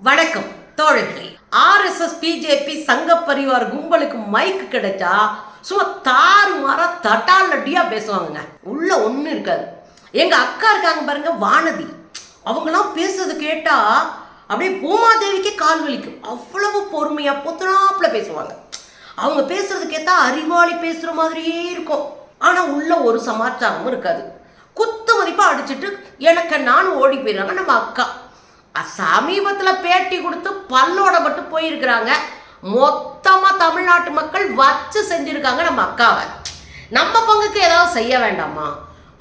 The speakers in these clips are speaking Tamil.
வணக்கம் தோழர்களே. ஆர்எஸ்எஸ் பிஜேபி சங்க பரிவார் கும்பலுக்கு மைக்கு கிடைச்சா சும்மா தாறு மாற தட்டால் நட்டியா பேசுவாங்கங்க. உள்ள ஒன்றும் இருக்காது. எங்க அக்கா இருக்காங்க பாருங்க வானதி. அவங்களாம் பேசுறது கேட்டா அப்படியே பூமாதேவிக்கே கால் வலிக்கும். அவ்வளவு பொறுமையா பொத்தனாப்புல பேசுவாங்க. அவங்க பேசுறது கேட்டா அறிவாளி பேசுற மாதிரியே இருக்கும். ஆனா உள்ள ஒரு சமாச்சாரமும் இருக்காது. குத்து மதிப்பா அடிச்சுட்டு எனக்கு நானும் ஓடி போயிடுறாங்க நம்ம அக்கா. சமீபத்தில் பேட்டி கொடுத்து பல்லோட மட்டும் போயிருக்கிறாங்க. மொத்தமாக தமிழ்நாட்டு மக்கள் வச்சு செஞ்சுருக்காங்க நம்ம அக்காவை. நம்ம பங்குக்கு ஏதாவது செய்ய வேண்டாமா?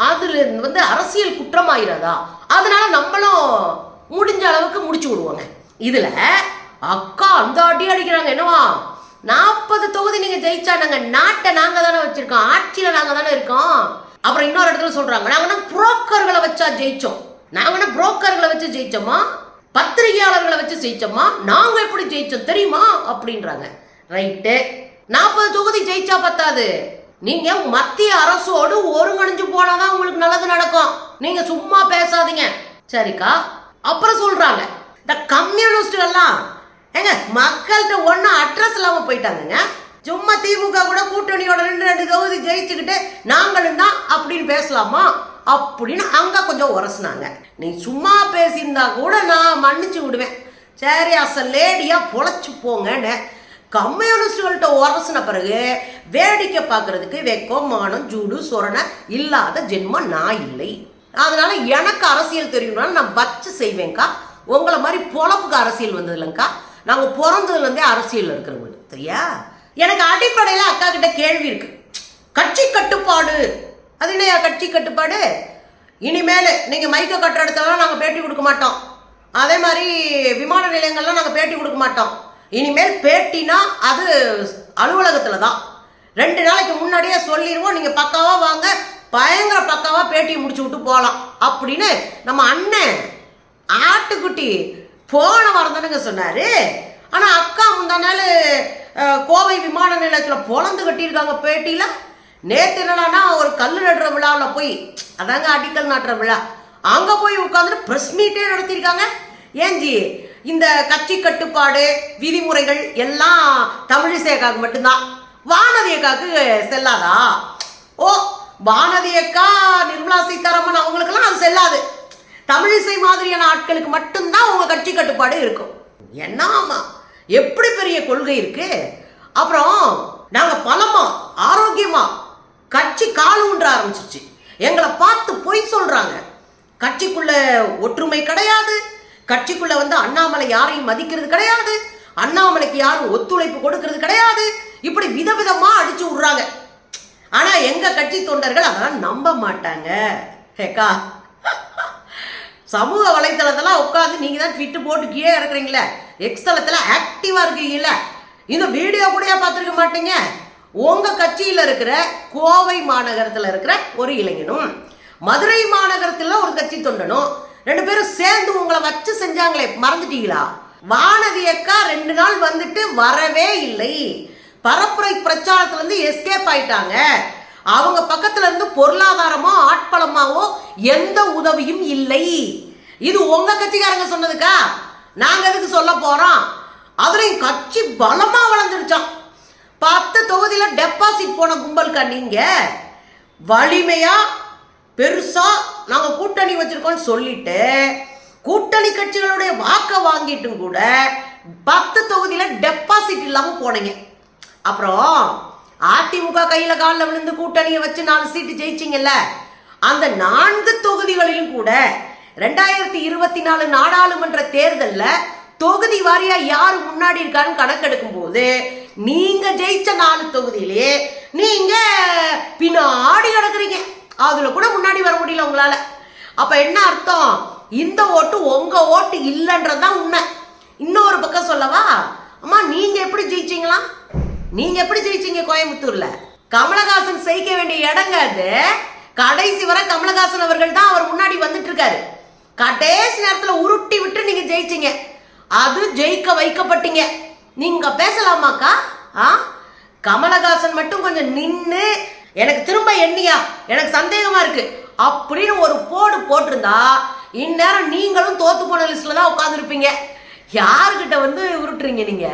அதில் வந்து அரசியல் குற்றமாயிரதா? அதனால நம்மளும் முடிஞ்ச அளவுக்கு முடிச்சு விடுவோங்க. இதில் அக்கா அந்த அடி அடிக்கிறாங்க என்னவா? நாற்பது தொகுதி நீங்கள் ஜெயிச்சா நாங்கள் நாட்டை நாங்கள் தானே வச்சுருக்கோம் ஆட்சியில் நாங்கள் தானே இருக்கோம். அப்புறம் இன்னொரு இடத்துல சொல்கிறாங்க நாங்கள் புரோக்கர்களை வச்சா ஜெயிச்சோம். நாங்கள் புரோக்கர்களை வச்சு ஜெயிச்சோமா? பத்திரிகையாளர்களை வச்சு ஜெயிச்சோமா? நாங்கள் எப்படி ஜெயிச்சோம் தெரியுமா? அப்படின்றாங்க. ரைட்டு. நாற்பது தொகுதி ஜெயிச்சா பத்தாது. நீங்க மத்திய அரசோடு ஒருங்கிணைஞ்சு போனாதான் உங்களுக்கு நல்லது நடக்கும். நீங்க சும்மா பேசாதீங்க. சரிக்கா. அப்புறம் சொல்றாங்க. இந்த கம்யூனிஸ்ட் எல்லாம் ஏங்க மக்கள்கிட்ட ஒன்றும் அட்ரஸ் இல்லாம போயிட்டாங்கங்க. சும்மா திமுக கூட கூட்டணியோட ரெண்டு ரெண்டு தொகுதி ஜெயிச்சுக்கிட்டு நாங்களும் தான் அப்படின்னு பேசலாமா? அப்படின்னு அங்கே கொஞ்சம் உரசுனாங்க. நீ சும்மா பேசியிருந்தா கூட நான் மன்னிச்சு விடுவேன். சரி அச லேடியாக பொழைச்சி போங்கன்னு கம்யூனிஸ்டுகள்கிட்ட உரசின பிறகு வேடிக்கை பார்க்கறதுக்கு வெக்கம் மானம் ஜூடு சொரணை இல்லாத ஜென்மம் நான் இல்லை. அதனால எனக்கு அரசியல் தெரியும்னா நான் வச்சு செய்வேன்க்கா. உங்களை மாதிரி பொழப்புக்கு அரசியல் வந்தது இல்லைங்க்கா நாங்கள் பிறந்ததுலேருந்தே அரசியல் இருக்கிறவங்க சரியா எனக்கு அடிப்படையில் அக்கா கிட்ட கேள்வி இருக்கு. கட்சி கட்டுப்பாடு அது இல்லையா கட்சி கட்டுப்பாடு? இனிமேல் நீங்கள் மைக்க கட்டுற இடத்துலலாம் நாங்கள் பேட்டி கொடுக்க மாட்டோம். அதே மாதிரி விமான நிலையங்கள்லாம் நாங்கள் பேட்டி கொடுக்க மாட்டோம். இனிமேல் பேட்டினா அது அலுவலகத்தில் தான். ரெண்டு நாளைக்கு முன்னாடியே சொல்லிடுவோம் நீங்கள் பக்காவாக வாங்க பயங்கர பக்காவாக பேட்டியை முடிச்சு விட்டு போகலாம். அப்படின்னு நம்ம அண்ணன் ஆட்டுக்குட்டி போன வாரம் சொன்னார். ஆனால் அக்கா முந்தா நாள் கோவை விமான நிலையத்தில் பொழந்து கட்டியிருக்காங்க பேட்டியில். நேற்று என்னடான்னா ஒரு கல் நடுற விழாவில் போய் அதாங்க அடிக்கல் நாட்டுற விழா. அங்கே போய் உட்காந்துட்டு ப்ரெஸ் மீட்டே நடத்தியிருக்காங்க. ஏஞ்சி இந்த கட்சி கட்டுப்பாடு விதிமுறைகள் எல்லாம் தமிழிசை மட்டும்தான். வானதியக்காக்கு செல்லாதா? ஓ வானதியக்கா நிர்மலா சீதாராமன் அவங்களுக்கெல்லாம் அது செல்லாது. தமிழிசை மாதிரியான ஆட்களுக்கு மட்டும்தான் உங்கள் கட்சி கட்டுப்பாடு இருக்கும். என்னாமா எப்படி பெரிய கொள்கை இருக்கு? அப்புறம் நாங்கள் பலமா ஆரோக்கியமா கட்சி கால் ஊன்ற ஆரம்பிச்சிருச்சு. எங்களை பார்த்து பொய் சொல்றாங்க. கட்சிக்குள்ள ஒற்றுமை கிடையாது. கட்சிக்குள்ள வந்து அண்ணாமலை யாரையும் மதிக்கிறது கிடையாது. அண்ணாமலைக்கு யாரும் ஒத்துழைப்பு கொடுக்கறது கிடையாது. இப்படி விதவிதமா அடிச்சு விடுறாங்க. ஆனா எங்க கட்சி தொண்டர்கள் அதெல்லாம் நம்ப மாட்டாங்க. ஹேக்கா சமூக வலைத்தளத்தெல்லாம் உட்காந்து நீங்கள் தான் ட்விட்டு போட்டு கீழே இறக்குறீங்களே எக்ஸ்தலத்தில் ஆக்டிவாக இருக்கீங்களா இந்த வீடியோ கூட பார்த்துருக்க மாட்டீங்க. உங்கள் கட்சியில் இருக்கிற கோவை மாநகரத்தில் இருக்கிற ஒரு இளைஞனும் மதுரை மாநகரத்தில் ஒரு கட்சி தொண்டனும் ரெண்டு பேரும் சேர்ந்து உங்களை வச்சு செஞ்சாங்களே மறந்துட்டீங்களா? வானதி அக்கா ரெண்டு நாள் வந்துட்டு வரவே இல்லை. பரப்புரை பிரச்சாரத்துல இருந்து எஸ்கேப் ஆயிட்டாங்க. அவங்க பக்கத்துல இருந்து பொருளாதாரமோ ஆட்பலமாவோ எந்த உதவியும் இல்லை. இது உங்க கட்சிக்காரங்க சொன்னதுக்கா? நாங்க எதுக்கு சொல்ல போறோம்? அதுலயும் கட்சி பலமா வளர்ந்துருச்சோம். பத்து தொகுதியில் டெபாசிட் போன கும்பல்கா நீங்கள் வலிமையாக பெருசாக நாங்கள் கூட்டணி வச்சுருக்கோன்னு சொல்லிட்டு கூட்டணி கட்சிகளுடைய வாக்கை வாங்கிட்டும் கூட பத்து தொகுதியில் டெபாசிட் இல்லாமல் போனீங்க. அப்புறம் அதிமுக கையில் காலில் விழுந்து கூட்டணியை வச்சு நாலு சீட்டு ஜெயிச்சிங்கல்ல? அந்த நான்கு தொகுதிகளிலும் கூட ரெண்டாயிரத்தி இருபத்தி நாலு நாடாளுமன்ற தேர்தலில் தொகுதி வாரியாக யார் முன்னாடி இருக்கான்னு கணக்கெடுக்கும் போது நீங்க ஜெயிச்ச நாலு தொகுதியிலே நீங்க பின்னாடி கிடக்குறீங்க அதுல கூட முன்னாடி வர முடியல உங்களால. அப்ப என்ன அர்த்தம்? இந்த ஓட்டு உங்க ஓட்டு இல்லைன்றதுதான் உண்மை. இன்னொரு பக்கம் சொல்லவா? அம்மா நீங்க எப்படி ஜெயிச்சீங்களா? நீங்க எப்படி ஜெயிச்சீங்க கோயம்புத்தூர்ல? கமலஹாசன் செய்ய வேண்டிய இடங்க அது. கடைசி வரை கமலஹாசன் அவர்கள் தான் அவர் முன்னாடி வந்துட்டு இருக்காரு கடைசி நேரத்துல உருட்டி விட்டு நீங்க ஜெயிச்சீங்க. அது ஜெயிக்க வைக்கப்பட்டீங்க. நீங்க பேசலாமாக்கா? ஆ? கமலஹாசன் மட்டும் கொஞ்சம் நின்று எனக்கு திரும்ப எண்ணியா? எனக்கு சந்தேகமா இருக்கு. அப்படின்னு ஒரு போடு போட்டிருந்தா இந்நேரம் நீங்களும் தோத்து போன லிஸ்ட்ல தான் உட்காந்துருப்பீங்க யாருக்கிட்ட வந்து உருட்டுறீங்க நீங்க?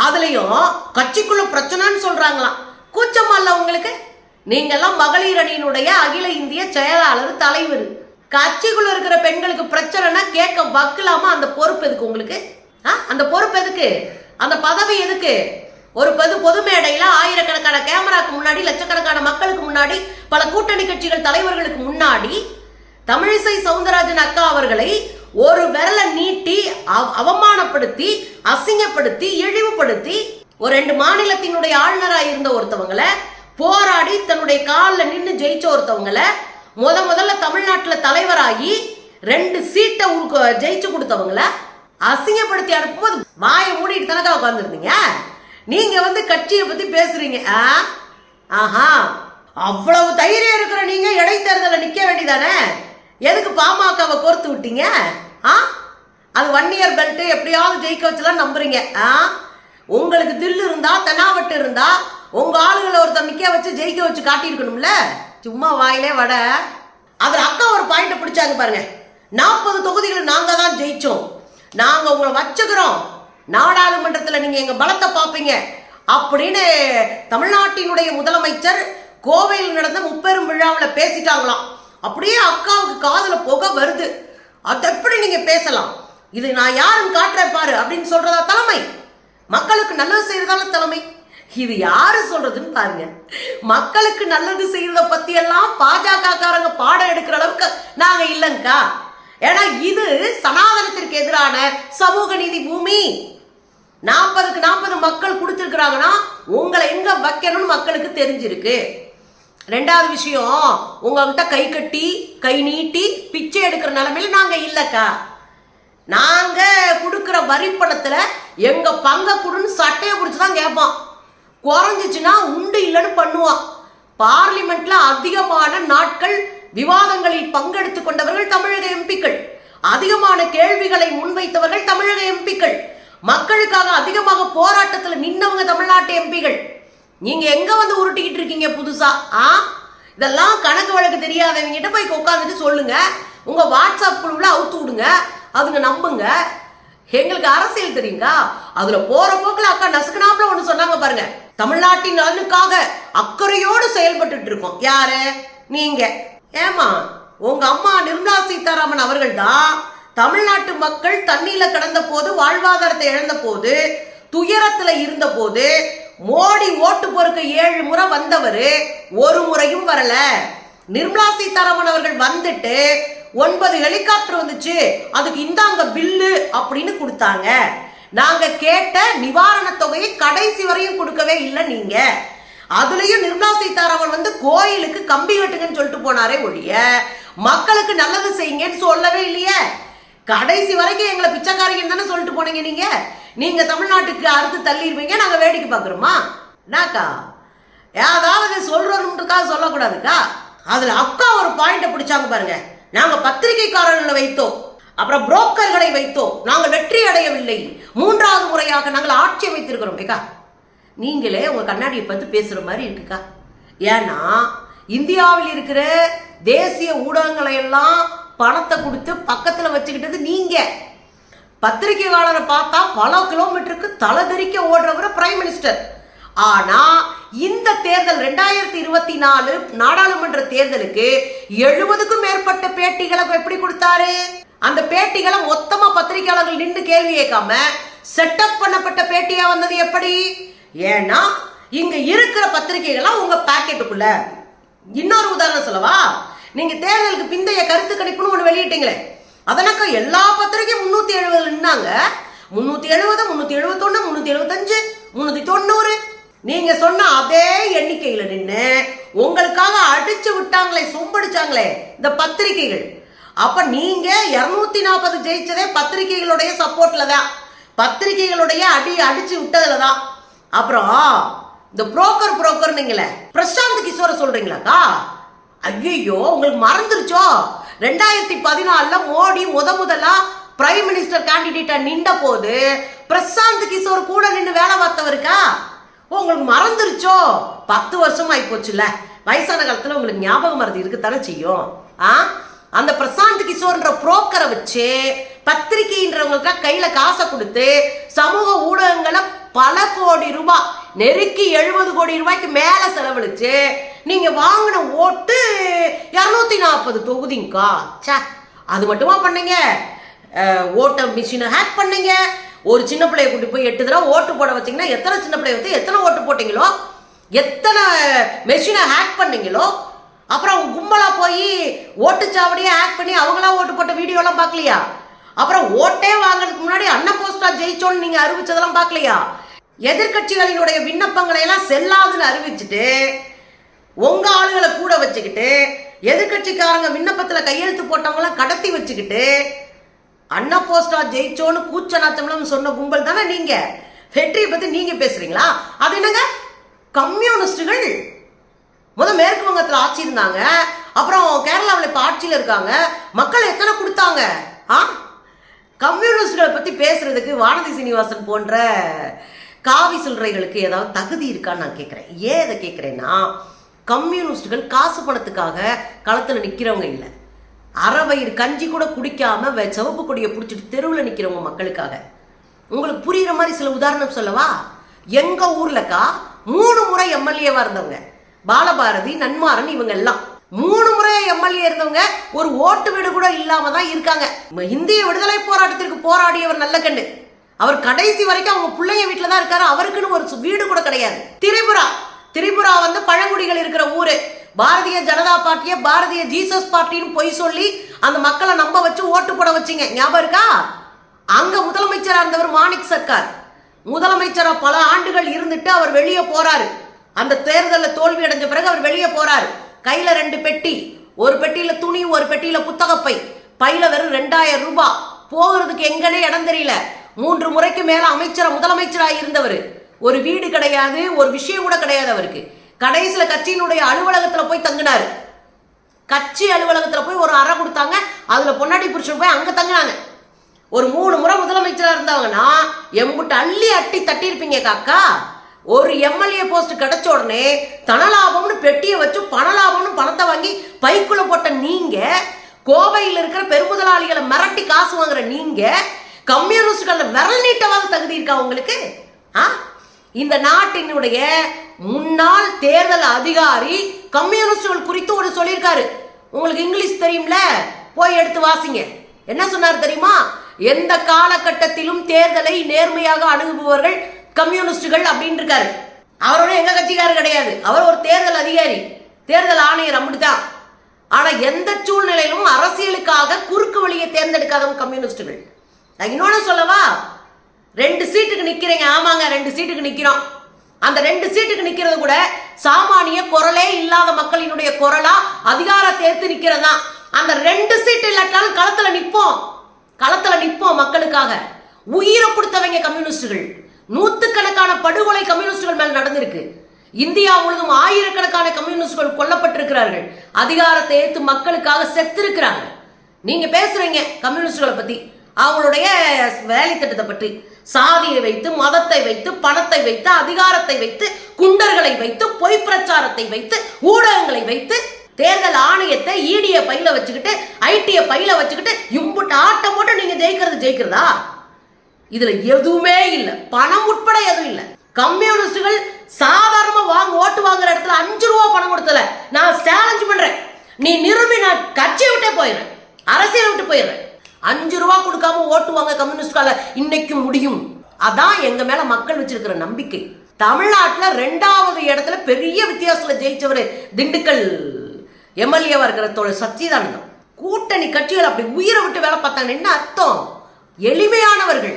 அதுலயும் கட்சிக்குள்ள பிரச்சனைன்னு சொல்றாங்களாம். கூச்சமா இல்ல உங்களுக்கு? நீங்கெல்லாம் மகளிர் அணியினுடைய அகில இந்திய செயலாளர் தலைவர். கட்சிக்குள்ள இருக்கிற பெண்களுக்கு பிரச்சனைனா கேட்க வக்கலாமா? அந்த பொறுப்பு எதுக்கு உங்களுக்கு? ஆ? அந்த பொறுப்பு எதுக்கு? அந்த பதவி எதுக்கு? ஒரு பொது பொது மேடையில ஆயிரக்கணக்கான கேமராக்கு முன்னாடி லட்சக்கணக்கான மக்களுக்கு முன்னாடி பல கூட்டணி கட்சிகள் தலைவர்களுக்கு முன்னாடி தமிழிசை சவுந்தரராஜன் அக்கா அவர்களை ஒரு விரலை நீட்டி அவமானப்படுத்தி அசிங்கப்படுத்தி இழிவுபடுத்தி ஒரு ரெண்டு மாநிலத்தினுடைய ஆளுநராக இருந்த ஒருத்தவங்கள போராடி தன்னுடைய காலில் நின்று ஜெயிச்ச ஒருத்தவங்களை முத முதல்ல தமிழ்நாட்டில் தலைவராகி ரெண்டு சீட்டை ஜெயிச்சு கொடுத்தவங்களை அசிங்கப்படுத்தி அனுப்பும்போது வாயை மூடிட்டு தனக்கா உட்காந்துருந்தீங்க நீங்க வந்து கட்சியை பத்தி பேசுறீங்க ஆ? ஆஹா. அவ்வளவு தைரியம் இருக்கிற நீங்க இடைத்தேர்தலில் நிற்க வேண்டியதானே? எதுக்கு பாமகவை கோர்த்து விட்டீங்க ஆ? அது ஒன் இயர் பெல்ட் எப்படியாவது ஜெயிக்க வச்சுலாம் நம்புறீங்க ஆ? உங்களுக்கு தில்லு இருந்தா தெனாவட்டு இருந்தா உங்க ஆளுகளை ஒருத்தர் நிக்க வச்சு ஜெயிக்க வச்சு காட்டியிருக்கணும்ல? சும்மா வாயிலே வட. அதில் அக்கா ஒரு பாயிண்ட் பிடிச்சாங்க பாருங்க. நாற்பது தொகுதிகள் நாங்க தான் ஜெயிச்சோம். நாங்க உங்களை வச்சுக்கிறோம். நாடாளுமன்றத்தில் நீங்க எங்க பலத்தை பார்ப்பீங்க அப்படின்னு தமிழ்நாட்டினுடைய முதலமைச்சர் கோவையில் நடந்த முப்பெரும் விழாவில் பேசிட்டாங்களாம். அப்படியே அக்காவுக்கு காதில் புகை வருது. அது எப்படி நீங்க பேசலாம்? இது நான் யாரும் காட்டுறேன் பாரு அப்படின்னு சொல்றதா தலைமை? மக்களுக்கு நல்லது செய்கிறதால தலைமை. இது யாரு சொல்றதுன்னு பாருங்க. மக்களுக்கு நல்லது செய்யறத பத்தி எல்லாம் பாஜக காரங்க பாடம் எடுக்கிற அளவுக்கு நாங்க இல்லைங்கக்கா. ஏன்னா இது சனாதனத்திற்கு எதிரான சமூக நீதி பூமி. நாற்பதுக்கு நாற்பது மக்கள் கொடுத்துருக்குறாங்கன்னா உங்களை எங்க வைக்கணும்னு மக்களுக்கு தெரிஞ்சிருக்கு. ரெண்டாவது விஷயம் உங்ககிட்ட கை கட்டி கை நீட்டி பிச்சை எடுக்கிற நிலமையில நாங்க இல்லக்கா. நாங்க கொடுக்குற வரி பணத்துல எங்க பங்க கொடுன்னு சட்டையை பிடிச்சி தான் கேட்போம் குறைஞ்சிச்சுன்னா உண்டு இல்லைன்னு பண்ணுவோம் பார்லிமெண்ட்ல அதிகமான நாட்கள் விவாதங்களில் பங்கெடுத்து கொண்டவர்கள் தமிழக எம்பிக்கள். அதிகமான கேள்விகளை முன்வைத்தவர்கள் தமிழக எம்பிக்கள். மக்களுக்காக அதிகமாக போராட்டத்தில் நின்னவங்க தமிழ்நாட்டு எம்பிகள் நீங்க எங்க வந்து உருட்டிக்கிட்டு இருக்கீங்க புதுசா? ஆ? இதெல்லாம் கணக்கு வழக்கு தெரியாதவங்க போய் உட்காந்துட்டு சொல்லுங்க. உங்க வாட்ஸ்அப் குழுவில் அவுத்து விடுங்க. அதுங்க நம்புங்க. எங்களுக்கு அரசியல் தெரியுங்க அதுல போற போக்குல அக்கா நசுக்குனாப்புல ஒண்ணு சொன்னாங்க பாருங்க. தமிழ்நாட்டின் நலனுக்காக அக்கறையோடு செயல்பட்டுட்டு இருக்கோம். யாரு? நீங்க. ஏமா உங்க அம்மா நிர்மலா சீதாராமன் அவர்கள் தான் தமிழ்நாட்டு மக்கள் தண்ணியில கடந்த போது வாழ்வாதாரத்தை இழந்த போது துயரத்துல இருந்த போது மோடி ஓட்டு பொறுக்க ஏழு முறை வந்தவர் ஒரு முறையும் வரல. நிர்மலா சீதாராமன் அவர்கள் வந்துட்டு ஒன்பது ஹெலிகாப்டர் வந்துச்சு அதுக்கு இந்தாங்க பில்லு அப்படின்னு கொடுத்தாங்க. நாங்க கேட்ட நிவாரண தொகையை கடைசி வரையும் கொடுக்கவே இல்லை நீங்க. அதுலயும் நிர்மலா சீதாராமன் வந்து கோயிலுக்கு கம்பி கட்டுங்கன்னு சொல்லிட்டு போனாரே ஒழிய மக்களுக்கு நல்லது செய்யுங்கன்னு சொல்லவே இல்லையே. கடைசி வரைக்கும் எங்களை பிச்சைக்காரங்க தானே சொல்லிட்டு போனீங்க நீங்க. நீங்க தமிழ்நாட்டுக்கு அறுத்து தள்ளிடுவீங்க நாங்க வேடிக்கை பார்க்குறோமா? என்னக்கா? ஏதாவது சொல்றோம்ன்றக்காக சொல்லக்கூடாதுக்கா? அதுல அக்கா ஒரு பாயிண்ட பிடிச்சாங்க பாருங்க. நாங்க பத்திரிகைக்காரர்களை வைத்தோம். அப்புறம் புரோக்கர்களை வைத்தோம். நாங்கள் வெற்றி அடையவில்லை. மூன்றாவது முறையாக நாங்கள் ஆட்சி வைத்திருக்கிறோம் ஏக்கா. நீங்களே உங்கள் கண்ணாடியை பார்த்து பேசுகிற மாதிரி இருக்குக்கா. ஏன்னா இந்தியாவில் இருக்கிற தேசிய ஊடகங்களை எல்லாம் பணத்தை கொடுத்து பக்கத்தில் வச்சுக்கிட்டது நீங்கள் பத்திரிகையாளரை பார்த்தா பல கிலோமீட்டருக்கு தலை தெரிக்க ஓடுறவர் பிரைம் மினிஸ்டர் ஆனால் இந்த தேர்தல் ரெண்டாயிரத்தி இருபத்தி நாலு நாடாளுமன்ற தேர்தலுக்கு எழுபதுக்கும் மேற்பட்ட பேட்டிகளை எப்படி கொடுத்தாரு? அந்த பேட்டிகளை மொத்தமாக பத்திரிகையாளர்கள் நின்று கேள்வி கேட்காம செட்டப் பண்ணப்பட்ட பேட்டியாக வந்தது எப்படி? ஏன்னா இங்க இருக்கிற பத்திரிகைகள்லாம் உங்க பாக்கெட்டுக்குள்ள இன்னொரு உதாரணம் சொல்லவா? நீங்க தேர்தலுக்கு பிந்தைய கருத்து கணிப்புன்னு ஒன்று வெளியிட்டீங்களே. அதனாக்கா எல்லா பத்திரிகையும் முன்னூத்தி எழுபதுன்னாங்க முன்னூத்தி எழுபது முன்னூத்தி எழுபத்தொன்னு முன்னூத்தி எழுபத்தஞ்சு முன்னூத்தி தொண்ணூறு. நீங்க சொன்ன அதே எண்ணிக்கையில நின்று உங்களுக்காக அடிச்சு விட்டாங்களே சொம்படிச்சாங்களே இந்த பத்திரிகைகள். அப்ப நீங்க இருநூத்தி நாற்பது ஜெயிச்சதே பத்திரிகைகளுடைய சப்போர்ட்ல தான். பத்திரிகைகளுடைய அடி அடிச்சு விட்டதுல தான். அப்புறம் இந்த புரோக்கர் புரோக்கர் நீங்களே பிரசாந்த் கிஷோர சொல்றீங்களாக்கா? ஐயோ உங்களுக்கு மறந்துருச்சோ? ரெண்டாயிரத்தி பதினாலுல மோடி முத முதலா பிரைம் மினிஸ்டர் கேண்டிடேட்டா நின்ற போது பிரசாந்த் கிஷோர் கூட நின்று வேலை பார்த்தவருக்கா? ஓ, உங்களுக்கு மறந்துருச்சோ? பத்து வருஷம் ஆகி போச்சுல வயசான காலத்துல உங்களுக்கு ஞாபகம் மறதி இருக்குத்தானே செய்யும்? ஆ? அந்த பிரசாந்த் கிஷோர்ன்ற புரோக்கரை வச்சு பத்திரிகைன்றவங்களுக்கு கையில காசை கொடுத்து சமூக ஊடகங்களை பல கோடி ரூபாய் நெருக்கி எழுபது கோடி ரூபாய்க்கு மேல செலவழிச்சு நீங்க வாங்கின ஓட்டு இரநூத்தி நாற்பது தொகுதிங்கக்கா ச்சே அது மட்டுமா பண்ணீங்க? ஓட்ட மிஷினை ஹேக் பண்ணீங்க. ஒரு சின்ன பிள்ளைய கூட்டி போய் எட்டு தடவை ஓட்டு போட வச்சீங்கன்னா எத்தனை சின்ன பிள்ளைய வந்து எத்தனை ஓட்டு போட்டீங்களோ? எத்தனை மெஷினை ஹேக் பண்ணீங்களோ? அப்புறம் கும்பலா போய் ஓட்டுச்சாவடியே ஹேக் பண்ணி அவங்களா ஓட்டு போட்ட வீடியோலாம் பார்க்கலையா? அப்புறம் ஓட்டே வாங்குறதுக்கு முன்னாடி அன்ன போஸ்டா ஜெயிச்சோன்னு நீங்க அறிவிச்சதெல்லாம் பார்க்கலையா? எதிர்க்கட்சிகளினுடைய விண்ணப்பங்களை எல்லாம் செல்லாதுன்னு அறிவிச்சுட்டு உங்க ஆளுகளை கூட வச்சுக்கிட்டு எதிர்க்கட்சிக்காரங்க விண்ணப்பத்துல கையெழுத்து போட்டவங்களாம் கடத்தி வச்சுக்கிட்டு அண்ணா போஸ்டா ஜெயிச்சோன்னு கூச்ச நாச்சம்லாம் சொன்ன கும்பல் தானே நீங்க? வெற்றியை பத்தி நீங்க பேசுறீங்களா? அது என்னங்க? கம்யூனிஸ்டுகள். முத மேற்கு வங்கத்தில் ஆட்சி இருந்தாங்க. அப்புறம் கேரளாவில் இப்போ ஆட்சியில் இருக்காங்க. மக்கள் எத்தனை கொடுத்தாங்க? ஆ? கம்யூனிஸ்டுகளை பற்றி பேசுறதுக்கு வானதி சீனிவாசன் போன்ற காவி சில்லறைகளுக்கு ஏதாவது தகுதி இருக்கான்னு நான் கேட்குறேன் ஏன் இதை கேட்குறேன்னா கம்யூனிஸ்டுகள் காசு பணத்துக்காக களத்தில் நிற்கிறவங்க இல்லை. அறவயிறு கஞ்சி கூட குடிக்காம வெ- சிவப்பு கொடியை பிடிச்சிட்டு தெருவில் நிற்கிறவங்க மக்களுக்காக. உங்களுக்கு புரிகிற மாதிரி சில உதாரணம் சொல்லவா? எங்கள் ஊர்லக்கா மூணு முறை எம்எல்ஏவாக இருந்தவங்க. பாலபாரதி நன்மாறன் இவங்க எல்லாம். மூணு முறை எம்எல்ஏ இருந்தவங்க ஒரு ஓட்டு வீடு கூட இல்லாம தான் இருக்காங்க. இந்திய விடுதலை போராட்டத்திற்கு போராடியவர் நல்ல கண்ணு அவர் கடைசி வரைக்கும் அவங்க பிள்ளைங்க வீட்டில் தான் இருக்காரு. அவருக்குன்னு ஒரு வீடு கூட கிடையாது. திரிபுரா. திரிபுரா வந்து பழங்குடிகள் இருக்கிற ஊரு. பாரதிய ஜனதா பார்ட்டியை பாரதிய ஜீசஸ் பார்ட்டின்னு பொய் சொல்லி அந்த மக்களை நம்ப வச்சு ஓட்டு போட வச்சிங்க. ஞாபகம் இருக்கா? அங்க முதலமைச்சராக இருந்தவர் மாணிக் சர்க்கார். முதலமைச்சராக பல ஆண்டுகள் இருந்துட்டு அவர் வெளியே போறாரு. அந்த தேர்தலில் தோல்வி அடைஞ்ச பிறகு அவர் வெளியே போறாரு. கையில ரெண்டு பெட்டி. ஒரு பெட்டியில துணி ஒரு பெட்டியில புத்தகப்பை. பையில வெறும் ரெண்டாயிரம் ரூபாய் போகிறதுக்கு எங்கனே இடம் தெரியல. மூன்று முறைக்கு மேல அமைச்சர் முதலமைச்சராக இருந்தவர். ஒரு வீடு கிடையாது ஒரு விஷயம் கூட கிடையாது அவருக்கு. கடைசியில் கட்சியினுடைய அலுவலகத்தில் போய் தங்கினார். கட்சி அலுவலகத்தில் போய் ஒரு அறை கொடுத்தாங்க அதில் பொன்னாடி புருஷன் போய் அங்கே தங்கினாங்க. ஒரு மூணு முறை முதலமைச்சராக இருந்தாங்கன்னா எம்புட்டு அள்ளி அட்டி தட்டியிருப்பீங்க காக்கா. ஒரு எம்எல்ஏ போஸ்ட் கிடைச்ச உடனே தனலாபம்னு பெட்டியை வச்சு பணலாபம்னு பணத்தை வாங்கி பைக்குள்ள போட்ட நீங்க கோவையில் இருக்கிற பெருமுதலாளிகளை மிரட்டி காசு வாங்குற நீங்க கம்யூனிஸ்டுகள் விரல் நீட்டவாத தகுதி இருக்கா உங்களுக்கு? ஆ? இந்த நாட்டினுடைய முன்னாள் தேர்தல் அதிகாரி கம்யூனிஸ்டுகள் குறித்து ஒரு சொல்லியிருக்காரு. உங்களுக்கு இங்கிலீஷ் தெரியும்ல? போய் எடுத்து வாசிங்க. என்ன சொன்னார் தெரியுமா? எந்த காலகட்டத்திலும் தேர்தலை நேர்மையாக அணுகுபவர்கள் கம்யூனிஸ்டுகள் அப்படின்னு இருக்காரு. அவரோட எங்க கட்சிக்காரர் கிடையாது. அவர் ஒரு தேர்தல் அதிகாரி. தேர்தல் ஆணையர் அப்படித்தான். ஆனா எந்த சூழ்நிலையிலும் அரசியலுக்காக குறுக்கு வழியை தேர்ந்தெடுக்காதவங்க கம்யூனிஸ்டுகள். நான் இன்னொன்னு சொல்லவா ரெண்டு சீட்டுக்கு நிக்கிறீங்க ஆமாங்க ரெண்டு சீட்டுக்கு நிக்கிறோம் அந்த ரெண்டு சீட்டுக்கு நிக்கிறது கூட சாமானிய குரலே இல்லாத மக்களினுடைய குரலா அதிகாரத்தை ஏத்து நிக்கிறதா? அந்த ரெண்டு சீட்டு இல்லாட்டாலும் களத்துல நிப்போம். களத்துல நிப்போம் மக்களுக்காக. உயிரை கொடுத்தவங்க கம்யூனிஸ்டுகள். நூத்துக்கணக்கான படுகொலை கம்யூனிஸ்டுகள் மேல் நடந்திருக்கு. இந்தியா முழுதும் ஆயிரக்கணக்கான கம்யூனிஸ்டுகள் கொல்லப்பட்டிருக்கிறார்கள். அதிகாரத்தை ஏற்று மக்களுக்காக செத்திருக்கிறாங்க. நீங்க பேசுறீங்க கம்யூனிஸ்டுகளை பத்தி. அவங்களுடைய வேலை திட்டத்தை பற்றி. சாதியை வைத்து மதத்தை வைத்து பணத்தை வைத்து அதிகாரத்தை வைத்து குண்டர்களை வைத்து பொய் பிரச்சாரத்தை வைத்து ஊடகங்களை வைத்து தேர்தல் ஆணையத்தை ஈடிய பையில வச்சுக்கிட்டு ஐடிய பையில வச்சுக்கிட்டு இம்புட்டு ஆட்டம் போட்டு நீங்க ஜெயிக்கிறது ஜெயிக்கிறதா? இதுல எதுவுமே இல்லை. பணம் உட்பட எதுவும் இல்லை. கம்யூனிஸ்டுகள் சாதாரணமா வாங்க ஓட்டு வாங்குற இடத்துல அஞ்சு ரூபா பணம் கொடுத்தல. நான் சேலஞ்ச் பண்றேன். நீ நிரூபி நான் கட்சியை விட்டே போயிடுறேன். அரசியல் விட்டு போயிடுறேன். அஞ்சு ரூபா கொடுக்காம ஓட்டுவாங்க கம்யூனிஸ்ட்கால இன்னைக்கு முடியும். அதான் எங்க மேல மக்கள் வச்சிருக்கிற நம்பிக்கை. தமிழ்நாட்டில் ரெண்டாவது இடத்துல பெரிய வித்தியாசத்தில் ஜெயிச்சவர் திண்டுக்கல் எம்எல்ஏவாக இருக்கிற தோழர் சச்சிதானந்தம். கூட்டணி கட்சிகள் அப்படி உயிரை விட்டு வேலை பார்த்தாங்க என்ன அர்த்தம்? எளிமையானவர்கள்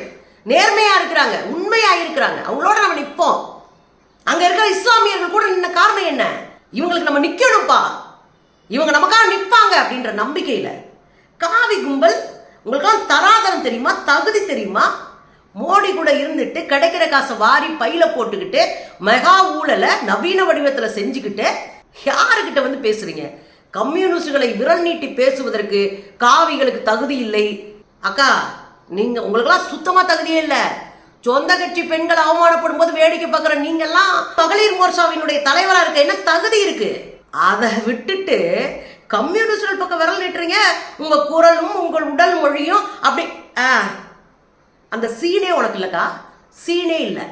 நேர்மையா இருக்கிறாங்க உண்மையா இருக்கிறாங்க. அவங்களோட நம்ம நிற்போம் அங்க இருக்கிற இஸ்லாமியர்கள் கூட நின்ன காரணம் என்ன? இவங்களுக்கு நம்ம நிக்கணும்ப்பா. இவங்க நமக்காக நிற்பாங்க அப்படின்ற நம்பிக்கையில. காவி கும்பல் உங்களுக்கெல்லாம் தராதரம் தெரியுமா? தகுதி தெரியுமா? மோடி கூட இருந்துட்டு கிடைக்கிற காசை வாரி பையில போட்டுக்கிட்டு மெகா ஊழலை நவீன வடிவத்தில் செஞ்சுக்கிட்டு யாருக்கிட்ட வந்து பேசுறீங்க? கம்யூனிஸ்டுகளை விரல் நீட்டி பேசுவதற்கு காவிகளுக்கு தகுதி இல்லை. அக்கா நீங்க உங்களுக்கெல்லாம் சுத்தமா தகுதியே இல்லை. சொந்த கட்சி பெண்கள் அவமானப்படும் போது வேடிக்கை பார்க்குற நீங்கெல்லாம் மகளிர் மோர்சாவினுடைய தலைவராக இருக்க என்ன தகுதி இருக்கு? அதை விட்டுட்டு கம்யூனிஸ்டுகள் பக்கம் விரல் நீட்டுறீங்க. உங்க குரலும் உங்கள் உடல் மொழியும் அப்படி ஆ. அந்த சீனே உனக்கு இல்லக்கா. சீனே இல்லை.